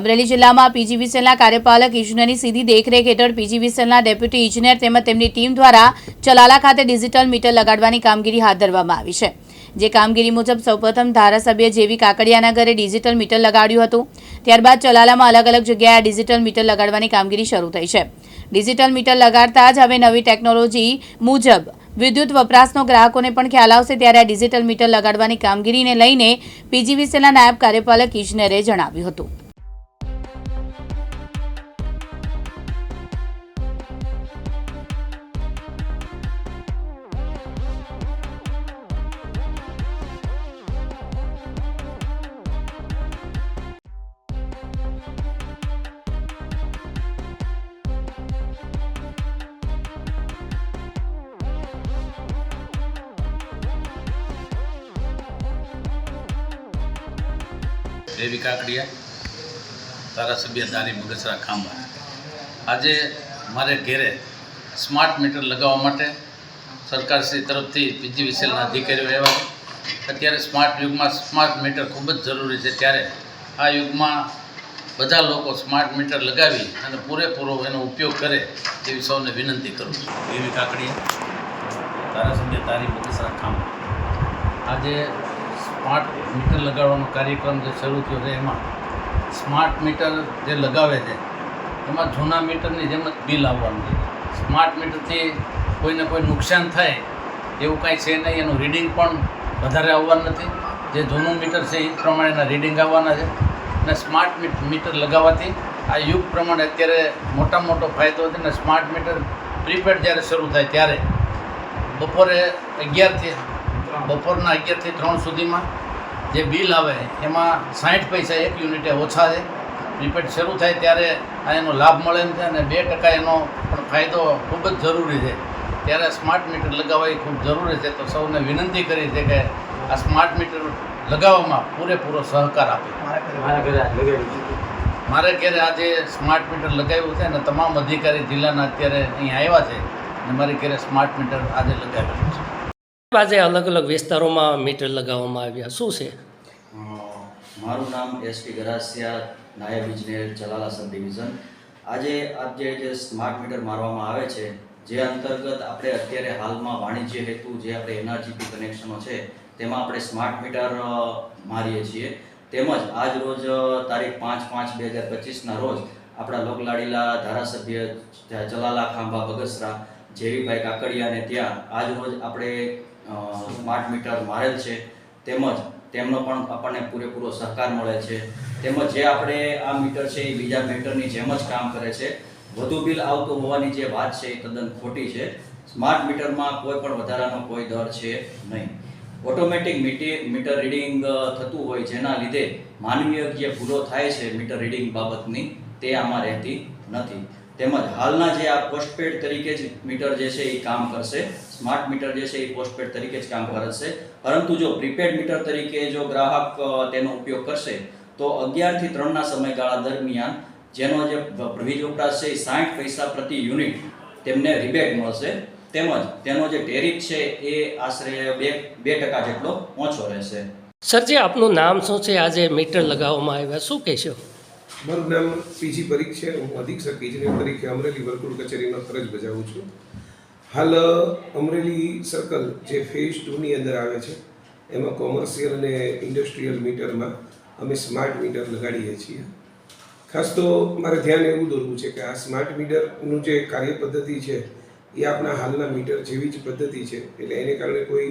અમરેલી જિલ્લામાં પીજીવીસીએલના કાર્યપાલક ઇજનેરની સીધી દેખરેખ હેઠળ પીજીવીસીએલના ડેપ્યુટી ઇજનેર તેમજ તેમની ટીમ દ્વારા ચલાલા ખાતે ડિજિટલ મીટર લગાડવાની કામગીરી હાથ ધરવામાં આવી છે. જે કામગીરી મુજબ સૌપ્રથમ ધારાસભ્ય જેવી કાકડિયાના ઘરે ડિજિટલ મીટર લગાડ્યું હતું. ત્યારબાદ ચલાલામાં અલગ અલગ જગ્યાએ ડિજિટલ મીટર લગાડવાની કામગીરી શરૂ થઈ છે. ડિજિટલ મીટર લગાડતા જ હવે નવી ટેકનોલોજી મુજબ વિદ્યુત વપરાશનો ગ્રાહકોને પણ ખ્યાલ આવશે ત્યારે આ ડિજિટલ મીટર લગાડવાની કામગીરીને લઈને પીજીવીસીએલના નાયબ કાર્યપાલક ઇજનેરે જણાવ્યું હતું. દેવી કાકડિયા ધારાસભ્ય દારી બગસરા ખાંભા. આજે મારે ઘેરે સ્માર્ટ મીટર લગાવવા માટે સરકારશ્રી તરફથી પીજીવીસીએલના અધિકારીઓ આવ્યા અત્યારે સ્માર્ટ યુગમાં સ્માર્ટ મીટર ખૂબ જ જરૂરી છે. ત્યારે આ યુગમાં બધા લોકો સ્માર્ટ મીટર લગાવી અને પૂરેપૂરો એનો ઉપયોગ કરે એવી સૌને વિનંતી કરું છું. દેવી કાકડિયા ધારાસભ્ય તારી બગસરા ખાંભા. આજે સ્માર્ટ મીટર લગાડવાનો કાર્યક્રમ જે શરૂ થયો છે, એમાં સ્માર્ટ મીટર જે લગાવે છે, એમાં જૂના મીટરની જેમ જ બિલ આવવાનું છે. સ્માર્ટ મીટરથી કોઈને કોઈ નુકસાન થાય, એવું કાંઈ છે નહીં, એનું રીડિંગ પણ વધારે આવવાનું નથી. જે જૂનું મીટર છે, એ પ્રમાણેના રીડિંગ આવવાના છે. અને સ્માર્ટ મીટર લગાવવાથી આ યુગ પ્રમાણે અત્યારે મોટા મોટો ફાયદો છે ને સ્માર્ટ મીટર પ્રીપેડ જ્યારે શરૂ થાય ત્યારે, બપોરે અગિયારથી બપોરના અગિયારથી ત્રણ સુધીમાં જે બિલ આવે એમાં સાઠ પૈસા એક યુનિટે ઓછા છે. પ્રીપેડ શરૂ થાય ત્યારે આ એનો લાભ મળે છે અને બે ટકા એનો પણ ફાયદો ખૂબ જ જરૂરી છે. ત્યારે સ્માર્ટ મીટર લગાવવા એ ખૂબ જરૂરી છે તો સૌને વિનંતી કરી છે કે આ સ્માર્ટ મીટર લગાવવામાં પૂરેપૂરો સહકાર આપે. મારે ઘરે આજે સ્માર્ટ મીટર લગાવ્યું છે અને તમામ અધિકારી જિલ્લાના અત્યારે અહીં આવ્યા છે અને મારી ઘરે સ્માર્ટ મીટર આજે લગાવેલું છે. આજે અલગ અલગ વિસ્તારોમાં મીટર લગાવવામાં આવ્યા. શું છે? મારું નામ એસપી ગરાસિયા નાયબ ઇજનેર જલાલા સબ ડિવિઝન. આજે આજે જે સ્માર્ટ મીટર મારવામાં આવે છે, જે અંતર્ગત આપણે અત્યારે હાલમાં વાણિજ્ય હેતુ જે આપણે એનઆરજીપી કનેક્શનો છે, તેમાં આપણે સ્માર્ટ મીટર મારીએ છીએ. તેમજ આજ રોજ તારીખ પાંચ પાંચ બે હજાર પચીસના રોજ આપણા લોકલાડીલા ધારાસભ્ય જલાલા ખાંભા બગસરા જેવીભાઈ કાકડિયાને ત્યાં આજ રોજ આપણે સ્માર્ટ મીટર મારેલ છે. તેમજ તેમનો પણ આપણને પૂરેપૂરો સહકાર મળે છે. તેમજ જે આપણે આ મીટર છે એ બીજા મીટરની જેમ જ કામ કરે છે. વધુ બિલ આવતું હોવાની જે વાત છે એ તદ્દન ખોટી છે. સ્માર્ટ મીટરમાં કોઈ પણ વધારાનો કોઈ દર છે નહીં. ઓટોમેટિક મીટી મીટર રીડિંગ થતું હોય જેના લીધે માનવીય જે ભૂલો થાય છે મીટર રીડિંગ બાબતની તે આમાં રહેતી નથી. તેમજ હાલના જે આ પોસ્ટપેડ તરીકે જ મીટર જે છે એ કામ કરશે સ્માર્ટ મીટર જે છે એ પોસ્ટપેડ તરીકે જ કામ કરશે. પરંતુ જો પ્રીપેડ મીટર તરીકે જો ગ્રાહક તેનો ઉપયોગ કરશે, તો અગિયારથી ત્રણના સમયગાળા દરમિયાન જેનો જે વીજ વપરાશ છે એ સાઠ પૈસા પ્રતિ યુનિટ તેમને રિબેટ મળશે. તેમજ તેનો જે ટેરિફ છે એ આશરે બે બે ટકા જેટલો ઓછો રહેશે. સરજી, આપનું નામ શું છે? આજે મીટર લગાવવામાં આવ્યા. શું કહેશો? મારું નામ પીજી પરીખ છે. હું અધિક્ષક ઇજનેર તરીકે અમરેલી વર્તુળ કચેરીનો ફરજ બજાવું છું. હાલ અમરેલી સર્કલ જે ફેઝ ટુની અંદર આવે છે, એમાં કોમર્શિયલ અને ઇન્ડસ્ટ્રીયલ મીટરમાં અમે સ્માર્ટ મીટર લગાડીએ છીએ. ખાસ તો મારે ધ્યાન એવું દોરવું છે કે આ સ્માર્ટ મીટરનું જે કાર્ય પદ્ધતિ છે, એ આપણા હાલના મીટર જેવી જ પદ્ધતિ છે. એટલે એને કારણે કોઈ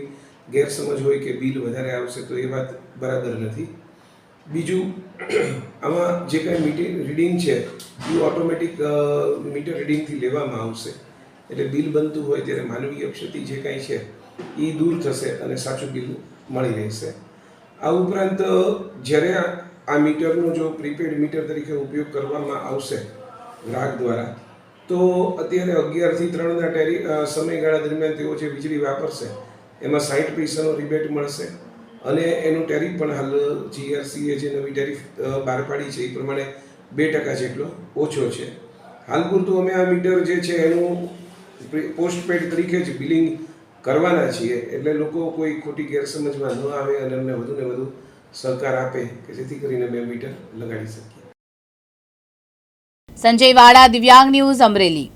ગેરસમજ હોય કે બિલ વધારે આવશે તો એ વાત બરાબર નથી. બીજું, આમાં જે કાંઈ મીટર રીડિંગ છે, એ ઓટોમેટિક મીટર રીડિંગથી લેવામાં આવશે. એટલે બિલ બનતું હોય ત્યારે માનવીય ક્ષતિ જે કાંઈ છે, એ દૂર થશે અને સાચું બિલ મળી રહેશે. આ ઉપરાંત જ્યારે આ- મીટરનો જો પ્રીપેડ મીટર તરીકે ઉપયોગ કરવામાં આવશે ગ્રાહક દ્વારા, તો અત્યારે અગિયારથી ત્રણના ટેરી સમયગાળા દરમિયાન તેઓ જે વીજળી વાપરશે, એમાં સાઠ પૈસાનો રિબેટ મળશે. અને એનું ટેરિફ પણ હાલ જીઆરસીએ જે નવી ટેરિફ બહાર પાડી છે, એ પ્રમાણે બે ટકા જેટલો ઓછો છે. હાલ પૂરતું અમે આ મીટર જે છે, એનું પોસ્ટપેડ તરીકે જ બિલિંગ કરવાના છીએ. એટલે લોકો કોઈ ખોટી ગેરસમજમાં ન આવે અને અમને વધુ ને વધુ સહકાર આપે કે જેથી કરીને અમે મીટર લગાડી શકીએ. સંજય વાડા દિવ્યાંગ ન્યૂઝ અમરેલી.